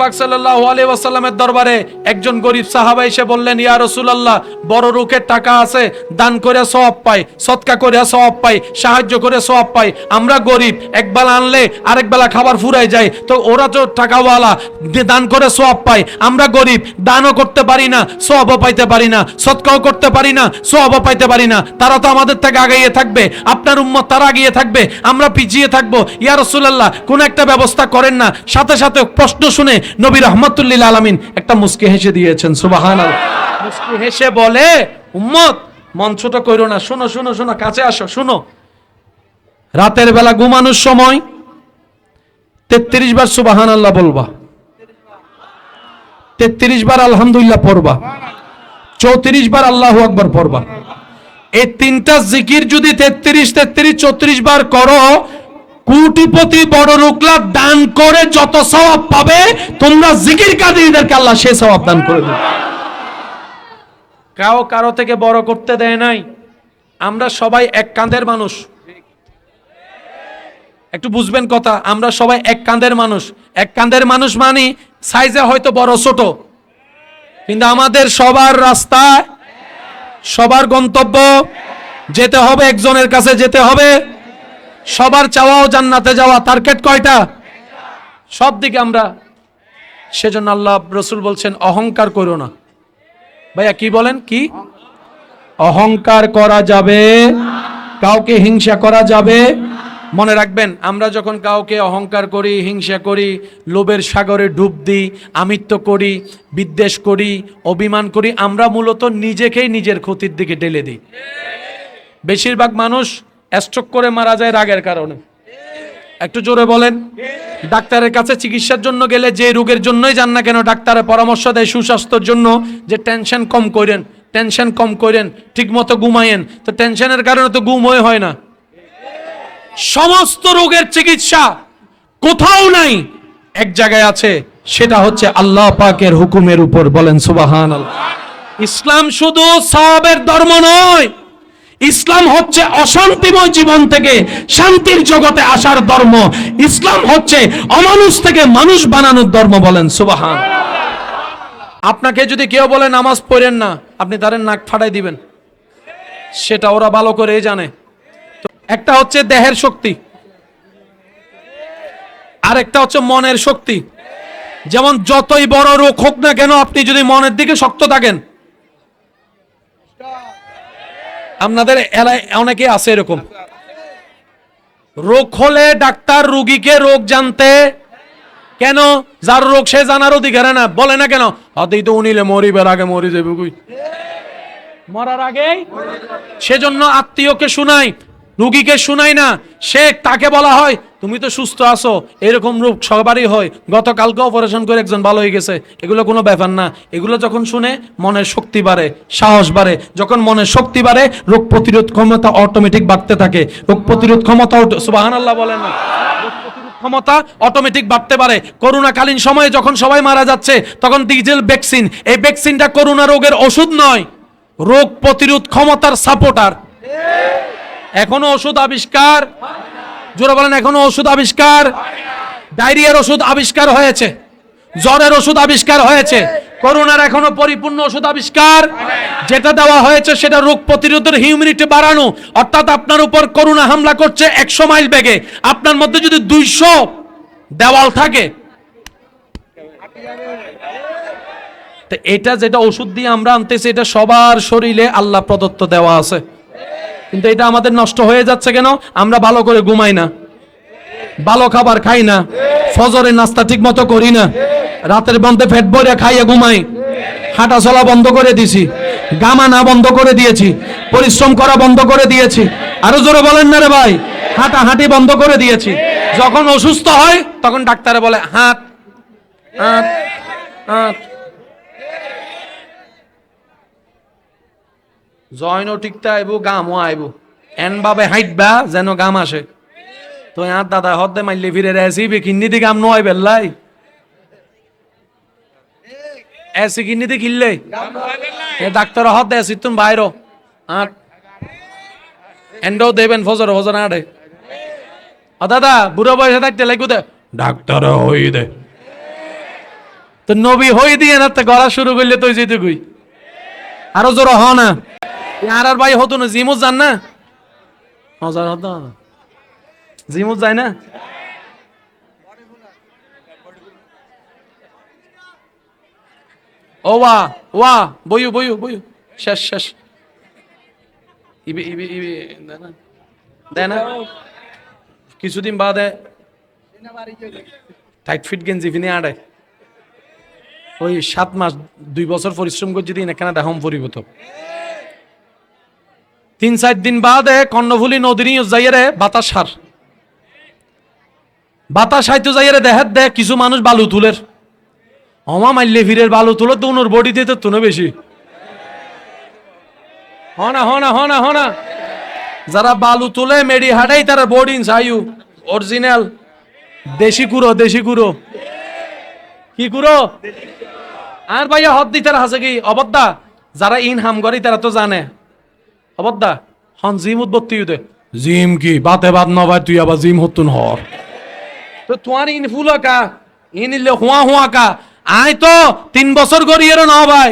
পাক সাল্লাহ দরবারে একজন গরিব সাহাবা এসে বললেন, ইয়া রসুলাল্লাহ, বড় রুখের টাকা আছে, দান করে সওয়াব পাই সৎকা করে সওয়াব পাই, সাহায্য করে সওয়াব পাই। আমরা গরিব, এক বেলা আনলে আরেক বেলা খাবার ফুরাই যায়, তো ওরা তো টাকাওয়ালা দান করে সওয়াব পায়। আমরা গরিব, দানও করতে পারি না, সওয়াবও পাইতে পারি না সৎকাও করতে পারি না, সওয়াবও পাইতে পারি না। তারা তো আমাদের থেকে আগাইয়ে থাকবে, আপনার উম্মত তারা আগিয়ে থাকবে, আমরা পিছিয়ে থাকব। ইয়া রসুল্লাহ কোন একটা ব্যবস্থা করেন না, সাথে সাথে প্রশ্ন শুনে নবী রহমতুল্লিল আলমিন একটা মুস্কি হেসে দিয়েছেন সুবাহান মুস্কি হেসে বলে, উম্মত ছোট করো না, শোনো শোনো শোনো, কাছে আসো, শোনো। রাতের বেলা ঘুমানোর সময় তেত্রিশ বার সুবাহান আল্লাহ বলবা। তেত্রিশ বার আলহামদুলিল্লাহ পড়বা। চৌত্রিশ বার আল্লাহ আকবর পড়বা। এই তিনটা জিকির যদি তেত্রিশ তেত্রিশ, চৌত্রিশ বার করো কোটিপতি বড় রুকলা দান করে যত সওয়াব পাবে, তোমরা জিকির কাদিরদেরকে আল্লাহ সে সওয়াব দান করে দেবে। কাও কারও থেকে বড় করতে দেয় নাই? আমরা সবাই এক কাঁধের মানুষ। একটু বুঝবেন কথা, আমরা সবাই এক কাঁধের মানুষ। এক কাঁধের মানুষ মানি সাইজে হয়তো বড়, ছোট। কিন্তু আমাদের সবার রাস্তা, সবার গন্তব্য যেতে হবে, একজনের কাছে যেতে হবে। সবার চাওয়াও জান্নাতে যাওয়া টার্গেট কয়টা? সব দিকে আমরা সেজন্য আল্লাহ রসুল বলছেন, অহংকার করো না। ভাইয়া কি বলেন? কি? অহংকার করা যাবে, কাউকে হিংসা করা যাবে। মনে রাখবেন, আমরা যখন কাউকে অহংকার করি, হিংসা করি, লোভের সাগরে ডুব দিই, আমিত্ব করি, বিদ্বেষ করি, অভিমান করি, আমরা মূলত নিজেকেই নিজের ক্ষতির দিকে ঢেলে দিই। বেশিরভাগ মানুষ স্ট্রোক করে মারা যায় রাগের কারণে। একটু জোরে বলেন, ডাক্তারের কাছে চিকিৎসার জন্য গেলে যে রোগের জন্যই যান না কেন ডাক্তারের পরামর্শ দেয় সুস্বাস্থ্যের জন্য যে টেনশন কম করেন টেনশন কম করেন ঠিক মতো ঘুমায়েন। তো টেনশনের কারণে তো ঘুম হয়ে হয় না। সমস্ত রোগের চিকিৎসা কোথাও নাই, এক জায়গায় আছে, সেটা হচ্ছে আল্লাহ পাকের হুকুমের উপর। বলেন সুবাহান ইসলাম শুধু সাহাবের ধর্ম নয় ইসলাম হচ্ছে অশান্তিময় জীবন থেকে শান্তির জগতে আসার ধর্ম। ইসলাম হচ্ছে অমানুষ থেকে মানুষ বানানোর ধর্ম বলেন, সুবাহান। আপনাকে যদি কেউ বলে নামাজ পড়েন না, আপনি তাদের নাক ফাটাই দিবেন। সেটা ওরা ভালো করে জানে। একটা হচ্ছে দেহের শক্তি আর একটা হচ্ছে মনের শক্তি। যেমন যতই বড় রোগ হোক না কেন, আপনি যদি মনের দিকে শক্ত থাকেন আপনাদের এলাকায় অনেকে আছে এরকম। রোগ হলে ডাক্তার রুগীকে রোগ জানতে। কেন? যার রোগ সে জানার অধিকার না। বলে না কেন? অতই তো উনিলে মরিবার আগে মরি যাবে মরার আগে সেজন্য আত্মীয়কে শুনাই। রুগীকে শুনাই না, সে তাকে বলা হয়, তুমি তো সুস্থ আছো। এরকম রোগ সবারই হয়। গতকালকে অপারেশন করে একজন ভালো হয়ে গেছে। এগুলো কোনো ব্যাপার না। এগুলো যখন শুনে মনের শক্তি বাড়ে, সাহস বাড়ে। যখন মনের শক্তি বাড়ে, রোগ প্রতিরোধ ক্ষমতা অটোমেটিক বাড়তে থাকে। রোগ প্রতিরোধ ক্ষমতা সুবাহান আল্লাহ বলেন না। ক্ষমতা অটোমেটিক বাড়তে পারে। করোনাকালীন সময়ে যখন সবাই মারা যাচ্ছে, তখন ডিজেল ভ্যাকসিন এই ভ্যাকসিনটা করোনা রোগের ওষুধ নয়। রোগ প্রতিরোধ ক্ষমতার সাপোর্টার এখনও ওষুধ আবিষ্কার? জোরে বলেন, এখনও ওষুধ আবিষ্কার? ডায়রিয়ার ওষুধ আবিষ্কার হয়েছে। জ্বরের ওষুধ আবিষ্কার হয়েছে। করোনার এখনও পরিপূর্ণ ওষুধ আবিষ্কার। যেটা দেওয়া হয়েছে সেটা রোগ প্রতিরোধের হিউমিনিটি বাড়ানো। অর্থাৎ আপনার উপর করোনা হামলা করছে একশো মাইল বেগে। আপনার মধ্যে যদি দুইশো দেওয়াল থাকে এটা যেটা ওষুধ দিয়ে আমরা আনতেছি, এটা সবার শরীরে আল্লাহ প্রদত্ত দেওয়া আছে। কিন্তু এটা আমাদের নষ্ট হয়ে যাচ্ছে কেন? আমরা ভালো করে ঘুমাই না। ভালো খাবার খাই না। ফজরের নাস্তা ঠিক মতো করি না। রাতের বন্ধে ফেট ভরে খাইয়ে ঘুমাই। হাঁটা চলা বন্ধ করে দিছি। গামা না বন্ধ করে দিয়েছি। পরিশ্রম করা বন্ধ করে দিয়েছি। আরও জোরে বলেন না রে ভাই। হাঁটা হাঁটি বন্ধ করে দিয়েছি। যখন অসুস্থ হয়, তখন ডাক্তারে বলে হাত হাত হাত জয়নও ঠিকটা আইব গামও আইব। এন ভাবে হাইটবা যেন গাম আসে। তো আর দাদা হদ্দে মাইলে ফিরে রেসি কিন্নি দি গাম নয় বেল্লাই। এসি কিন্নি দি কিনলে এ ডাক্তার হদ্দে এসি তুমি বাইরো। আট। এন্ডো দেবেন ফজর ফজর আটে। ও দাদা বুড়ো বয়সে থাকতে লাগু দে। ডাক্তার হই দে। তো নবী হই দিয়ে না তো গড়া শুরু করলে তুই যেতে কই। আরও জোর হ না। আর আর ভাই হতো না জিমুত যান না? মজার হতো না জিমুত যায় না? ও ওয়া ওয়া বইউ বইউ বইউ শেষ শেষ। ইবি ইবি ইবি দেয় না। কিছুদিন বাদে টাইট ফিট গেঞ্জি ফিনে আড়ে ওই সাত মাস দুই বছর পরিশ্রম করে যদি এখানে দেখাম পরিব তো তিন, চার দিন বাদে কর্ণফুলি নদীর যাইয়ে বাতাস সার। বাতাস হাইতো যাইয়ে দেখাত দে কিছু মানুষ বালু তুলের। অমা মাইলে ফিরের বালু তুলো তো উনোর বডিতে তো তুনো বেশি। হনা হনা হনা হনা। যারা বালু তুলে মেডি হাটাই তারা বোর্ডিং সাইউ অরিজিনাল। দেশি কুরো দেশি কুরো কি কুরো আর ভাইয়া হদ দি তারা হাসে কি? অবদ্দা যারা ইন হাম করি তারা তো জানে। অবদ্দা হন জিম উদ্বত্তি দে জিম কি? বাতে বাদ নবাই তুই আবার জিম হতুন হর। তো তোমার ইন ফুল কা ইন ইলে হুয়া হুয়া কা আই তো তিন বছর গড়িয়ে ন ভাই।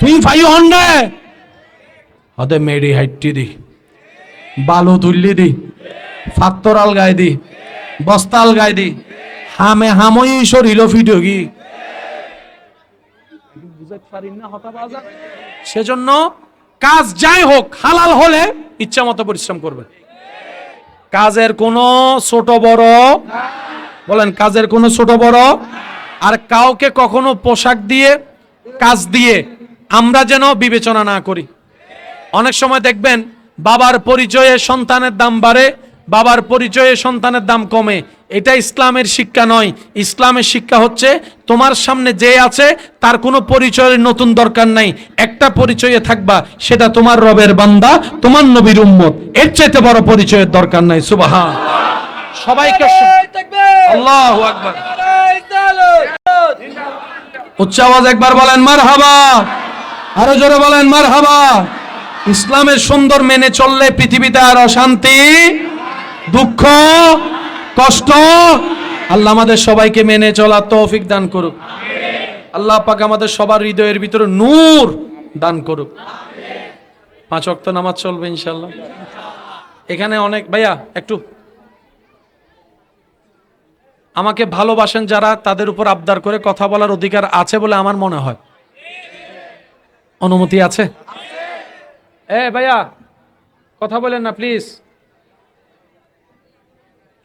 তুই ফাই হন রে। হদে মেডি হাইটটি দি। বালু তুললি দি। ফাত্তর আলগাই দি। বস্তা আলগাই দি। হামে হামই শরীর ফিট কি সেজন্য কাজ যাই হোক, হালাল হলে ইচ্ছা মতো পরিশ্রম করবেন কাজের কোনো ছোট বড়, বলেন কাজের কোনো ছোট বড়, আর কাউকে কখনো পোশাক দিয়ে, কাজ দিয়ে আমরা যেন বিবেচনা না করি। অনেক সময় দেখবেন, বাবার পরিচয়ে সন্তানের দাম বাড়ে বাবার পরিচয়ে সন্তানের দাম কমে। এটা ইসলামের শিক্ষা নয়। ইসলামের শিক্ষা হচ্ছে তোমার সামনে যে আছে তার কোনো পরিচয়ের নতুন দরকার নাই। একটা পরিচয়ে থাকবা সেটা তোমার রবের বান্দা তোমার নবীর উম্মত। এর চাইতে বড় পরিচয়ের দরকার নাই। সুবাহা সবাইকে আল্লাহু আকবার। উচ্চ আওয়াজ একবার বলেন মার হাবা আরও জোরে বলেন মার হাবা ইসলামের সুন্দর মেনে চললে পৃথিবীতে আর অশান্তি দুঃখ, কষ্ট, আল্লাহ আমাদের সবাইকে মেনে চলা তৌফিক দান করুক। আল্লাহ পাক আমাদের সবার হৃদয়ের ভিতরে নূর দান করুক। পাঁচ অক্ত নামাজ চলবে ইনশাল্লাহ এখানে অনেক, ভাইয়া, একটু। আমাকে ভালোবাসেন যারা, তাদের উপর আবদার করে কথা বলার অধিকার আছে বলে আমার মনে হয়। অনুমতি আছে? এ, ভাইয়া, কথা বলেন না, প্লিজ।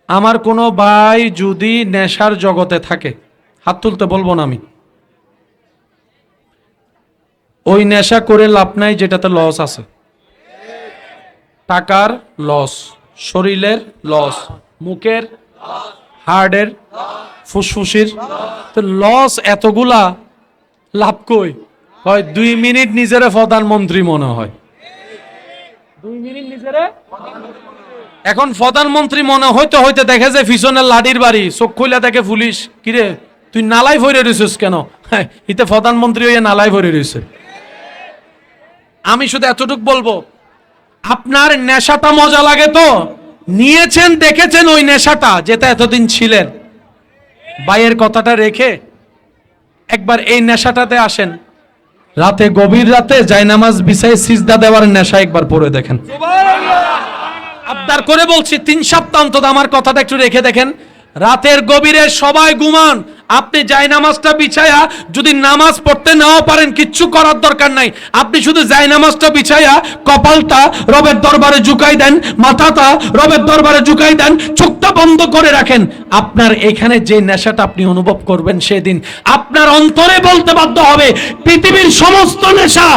আমার কোনো ভাই যদি নেশার জগতে থাকে, হাত তুলতে বলব না আমি। ওই নেশা করে লাভ নাই যেটাতে লস আছে। টাকার লস শরীরের লস মুখের হার্টের ফুসফুসির তো লস এতগুলা লাভ কই? হয় দুই মিনিট নিজেরে প্রধানমন্ত্রী মনে হয়। দুই মিনিট নিজেরে এখন প্রধানমন্ত্রী মনে হইতে হইতে দেখে যে পিছনের লাডির বাড়ি চোখ খুলে দেখে পুলিশ কিরে তুই নালাই ভরে রয়েছিস কেন? হ্যাঁ, ইতে প্রধানমন্ত্রী হইয়া নালাই ভরে রয়েছে আমি শুধু এতটুক বলব আপনার নেশাটা মজা লাগে তো? নিয়েছেন দেখেছেন ওই নেশাটা যেটা এতদিন ছিলেন? বাইয়ের কথাটা রেখে একবার এই নেশাটাতে আসেন। রাতে গভীর রাতে জায়নামাজ বিছাই সিজদা দেওয়ার নেশা একবার পড়ে দেখেন। আবদার করে বলছি, তিন সপ্তাহ অন্তত আমার কথাটা একটু রেখে দেখেন। রাতের গভীরে সবাই ঘুমান। আপনি যাই নামাজটা বিছায়া যদি নামাজ পড়তে নাও পারেন, কিচ্ছু করার দরকার নাই। আপনি শুধু যাই নামাজটা বিছায়া কপালটা রবের দরবারে ঝুঁকাই দেন, মাথাটা রবের দরবারে ঝুঁকাই দেন চোখটা বন্ধ করে রাখেন। আপনার এখানে যে নেশাটা আপনি অনুভব করবেন সেদিন আপনার অন্তরে বলতে বাধ্য হবে পৃথিবীর সমস্ত নেশা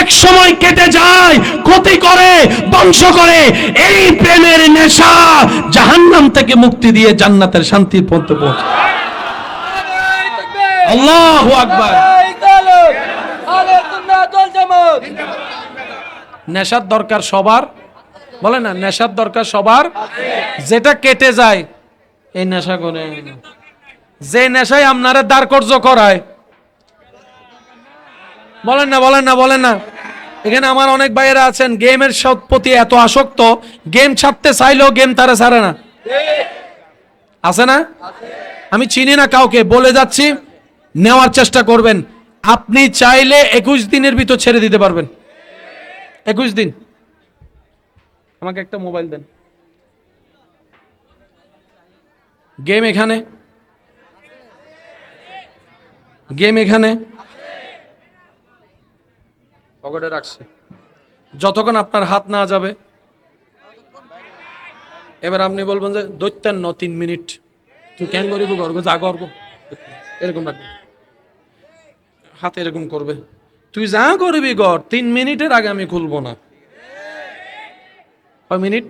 এক সময় কেটে যায় ক্ষতি করে ধ্বংস করে। এই প্রেমের নেশা জাহান্নাম থেকে মুক্তি দিয়ে জান্নাতের শান্তির পথে পৌঁছে। আল্লাহু আকবার। নেশার দরকার সবার। বলে না, নেশার দরকার সবার। যেটা কেটে যায়, এই নেশা করে। যে নেশায় আপনারা দাঁড়কর্য করায় বলেন না বলেন না বলেন না। এখানে আমার অনেক ভাইয়েরা আছেন, গেমের প্রতি এত আসক্ত, গেম ছাড়তে চাইলেও গেম তারা ছাড়ে না। আছে না? আমি চিনি না কাউকে, বলে যাচ্ছি, নেওয়ার চেষ্টা করবেন। আপনি চাইলে একুশ দিনের ভিতর ছেড়ে দিতে পারবেন। একুশ দিন। আমাকে একটা মোবাইল দেন। গেম এখানে। গেম এখানে। পকেটে রাখছে। যতক্ষণ আপনার হাত না যাবে। এবার আপনি বলবেন যে দৈত্যান ন তিন মিনিট। তুই কেন করিব গর্গ? যা গর্গ। এরকম রাখবে। হাতে এরকম করবে। তুই যা করবি গর তিন মিনিটের আগে আমি খুলবো না। কয় মিনিট?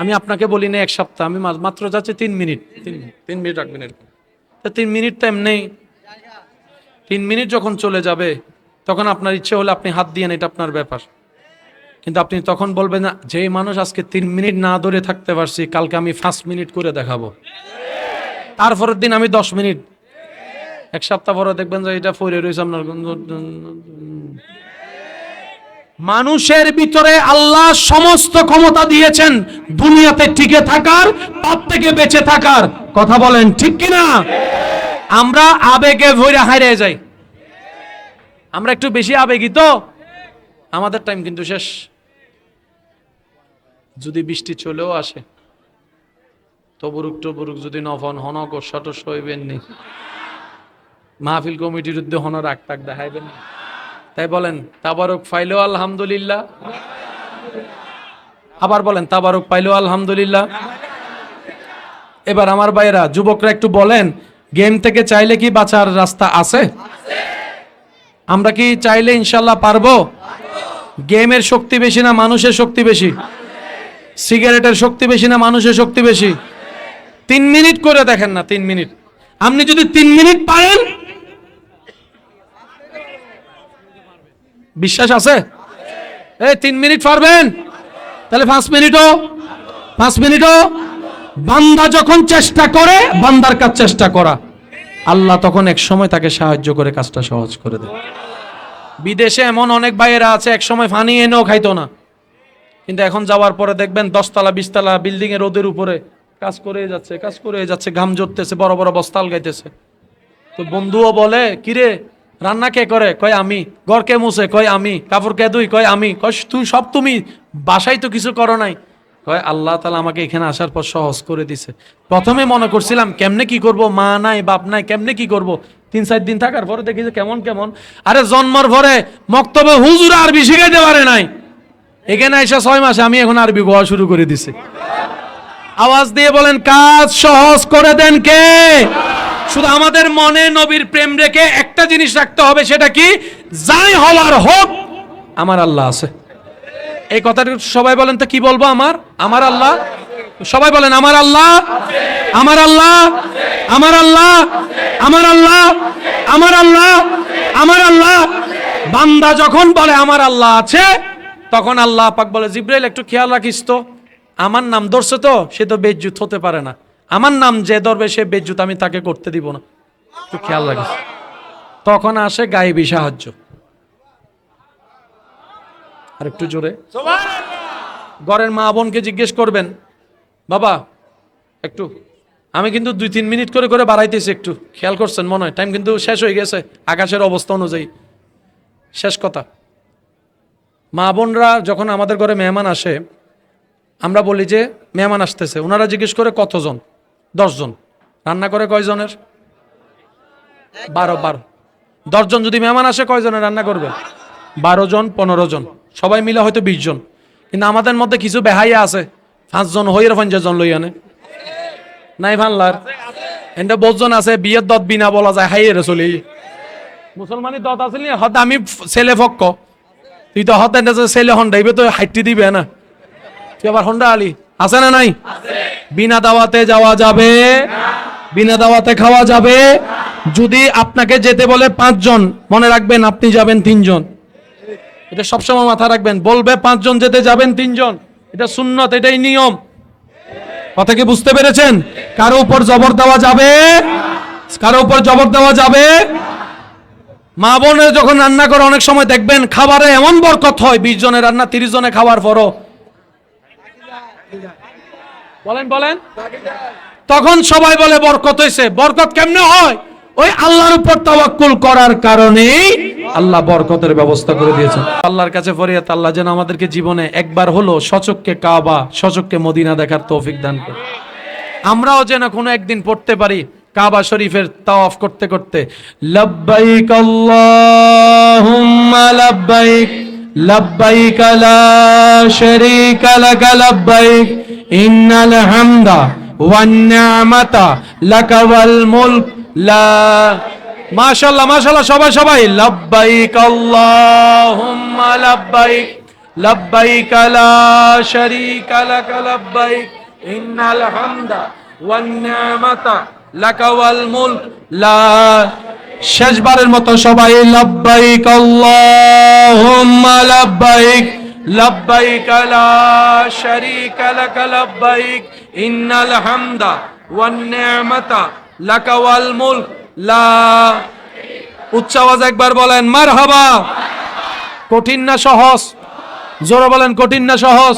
আমি আপনাকে বলি না এক সপ্তাহ, আমি মাত্র যাচ্ছি তিন মিনিট। তিন তিন মিনিট রাখবেন এরকম। তা তিন মিনিট তো এমনি। তিন মিনিট যখন চলে যাবে, তখন আপনার ইচ্ছে হলে আপনি হাত দিয়ে এটা আপনার ব্যাপার। কিন্তু আপনি তখন বলবেন না, যে মানুষ আজকে তিন মিনিট না ধরে থাকতে পারছি, কালকে আমি পাঁচ মিনিট করে দেখাবো। তারপরের দিন আমি দশ মিনিট। এক সপ্তাহ পরে দেখবেন যে এটা ফরে রয়েছে আপনার মানুষের ভিতরে আল্লাহ সমস্ত ক্ষমতা দিয়েছেন দুনিয়াতে টিকে থাকার, পাপ থেকে বেঁচে থাকার। কথা বলেন, ঠিক কিনা? আমরা আবেগে ভরে হারিয়ে যাই। আমরা একটু বেশি আবেগী তো? আমাদের টাইম কিন্তু শেষ। যদি বৃষ্টি চলেও আসে, তবুরুক টবুরুক যদি নফন হনক ও সটস হইবেন নি। মাহফিল কমিটির উদ্যোগ হন রাগ টাক দেখাইবেন না। তাই বলেন, তাবারক ফাইলো আলহামদুলিল্লাহ। আবার বলেন, তাবারক পাইলো আলহামদুলিল্লাহ। এবার আমার ভাইয়েরা, যুবকরা একটু বলেন, গেম থেকে চাইলে কি বাঁচার রাস্তা আছে? আমরা কি চাইলে ইনশাল্লাহ পারব? গেমের শক্তি বেশি না মানুষের শক্তি বেশি? সিগারেটের শক্তি বেশি না মানুষের শক্তি বেশি? তিন মিনিট করে দেখেন না, তিন মিনিট। আপনি যদি তিন মিনিট পারেন বিশ্বাস আছে? এই, তিন মিনিট পারবেন? তাহলে পাঁচ মিনিটও। পাঁচ মিনিটও। বান্দা যখন চেষ্টা করে, বান্দার কাজ চেষ্টা করা। আল্লাহ তখন এক সময় তাকে সাহায্য করে কাজটা সহজ করে দেয়। বিদেশে এমন অনেক ভাইয়েরা আছে, এক সময় ফানি এনেও খাইতো না। কিন্তু এখন যাওয়ার পরে দেখবেন দশতলা, বিশতলা বিল্ডিং এর রোদের উপরে কাজ করে যাচ্ছে, কাজ করে যাচ্ছে, ঘাম জড়তেছে বড় বড় বস্তাল গাইতেছে। তো বন্ধুও বলে, কিরে রান্না কে করে? কয় আমি। ঘর কে মুছে? কয় আমি। কাপড় কে দুই কয় আমি। কয় তুই সব তুমি বাসায় তো কিছু করো নাই। কয়, আল্লাহ তালা আমাকে এখানে আসার পর সহজ করে দিছে। প্রথমে মনে করছিলাম, কেমনে কি করব? মা নাই, বাপ নাই, কেমনে কি করব? তিন, চার দিন থাকার পরে দেখি যে কেমন কেমন। আরে জন্মর পরে মক্তবে হুজুর আরবি শিখাইতে পারে নাই। এখানে এসে ছয় মাসে আমি এখন আরবি গোয়া শুরু করে দিছি। আওয়াজ দিয়ে বলেন, কাজ সহজ করে দেন কে? শুধু আমাদের মনে নবীর প্রেম রেখে একটা জিনিস রাখতে হবে, সেটা কি? যাই হওয়ার হোক, আমার আল্লাহ আছে। এই কথাটা সবাই বলেন তো, কি বলব আমার? আমার আল্লাহ? সবাই বলেন, আমার আল্লাহ? আমার আল্লাহ? আমার আল্লাহ? আমার আল্লাহ? আমার আল্লাহ? আমার আল্লাহ? বান্দা যখন বলে, আমার আল্লাহ আছে, তখন আল্লাহ পাক বলে, জিব্রাইল, একটু খেয়াল রাখিস তো, আমার নাম ধরছে তো, সে তো বেজ্জুত হতে পারে না। আমার নাম যে ধরবে সে বেজ্জুত, আমি তাকে করতে দিব না। একটু খেয়াল রাখিস। তখন আসে গায়েবী সাহায্য। আর একটু জোরে। ঘরের মা বোনকে জিজ্ঞেস করবেন, বাবা, একটু, আমি কিন্তু দুই তিন মিনিট করে করে বাড়াইতেছি একটু। খেয়াল করছেন মনে হয়? টাইম কিন্তু শেষ হয়ে গেছে, আকাশের অবস্থা অনুযায়ী। শেষ কথা। মা বোনরা যখন আমাদের ঘরে মেহমান আসে, আমরা বলি যে, মেহমান আসতেছে। ওনারা জিজ্ঞেস করে কতজন? দশজন। রান্না করে কয়জনের? বারো বারো। দশজন যদি মেহমান আসে কয়জনের রান্না করবে? বারো জন, পনেরো জন। সবাই মিলে হয়তো বিশ জন। কিন্তু আমাদের মধ্যে কিছু বেহাইয়া আছে। পাঁচজন হইয়ের পঞ্চাশ জন লই আনে নাই ভানলার এনটা বহুজন আছে, বিয়ের দত বিনা বলা যায় হাইয়ের চলি। মুসলমানি দত আছে নি হদ আমি ছেলে ফক্ক। তুই তো হতে ছেলে হন্ডাইবে তো হাইটি দিবে না। তুই আবার হন্ডা আলি। আছে না নাই? বিনা দাওয়াতে যাওয়া যাবে। বিনা দাওয়াতে খাওয়া যাবে। যদি আপনাকে যেতে বলে পাঁচজন, মনে রাখবেন আপনি যাবেন তিনজন। এটা সবসময় মাথা রাখবেন। বলবে পাঁচজন যেতে যাবেন তিনজন। এটা সুন্নত, এটাই নিয়ম। কথা কি বুঝতে পেরেছেন? কারও উপর জবর দেওয়া যাবে। কারও উপর জবর দেওয়া যাবে। মা বোনের যখন রান্না করে, অনেক সময় দেখবেন খাবারে এমন বরকত হয়, বিশ জনের রান্না, তিরিশ জনে খাওয়ার পরও বলেন বলেন। তখন সবাই বলে, বরকত হয়েছে বরকত কেমনে হয়? ওই আল্লাহর উপর তাওয়াক্কুল করার কারণেই আল্লাহ বরকতের ব্যবস্থা করে দিয়েছেন। আল্লাহর কাছে ফরিয়াদ, আল্লাহ যেন আমাদেরকে জীবনে একবার হলো সচককে কাবা, সচককে মদিনা দেখার তৌফিক দান করে। আমরাও যেন কোনো একদিন পড়তে পারি কাবা শরীফের তাওয়াফ করতে করতে। লব্বাইক আল্লাহুম্মা লব্বাইক। শারীকা লাক লব্বাইক ইন্নাল হামদা ওয়ান নি'মাতা লাক ওয়াল মুলক লা মাশাআল্লাহ মাশাআল্লাহ সবাই সবাই লব্বাইক আল্লাহুম্মা লব্বাইক লব্বাইক লা শারীকা লাক লব্বাইক ইন্নাল হামদা ওয়ান নি'মাতা লাক ওয়াল মুলক লা শেষবারের মতো সবাই লব্বাইক, আল্লাহুম্মা লব্বাইক। লব্বাইক লা শারীকা লাক, লব্বাইক। ইন্নাল হামদা ওয়ান নি'মাতা লাক ওয়াল মুলক। লা উচ্চ আওয়াজ একবার বলেন, মারহাবা। কঠিন না সহজ? জোরে বলেন, কঠিন না সহজ?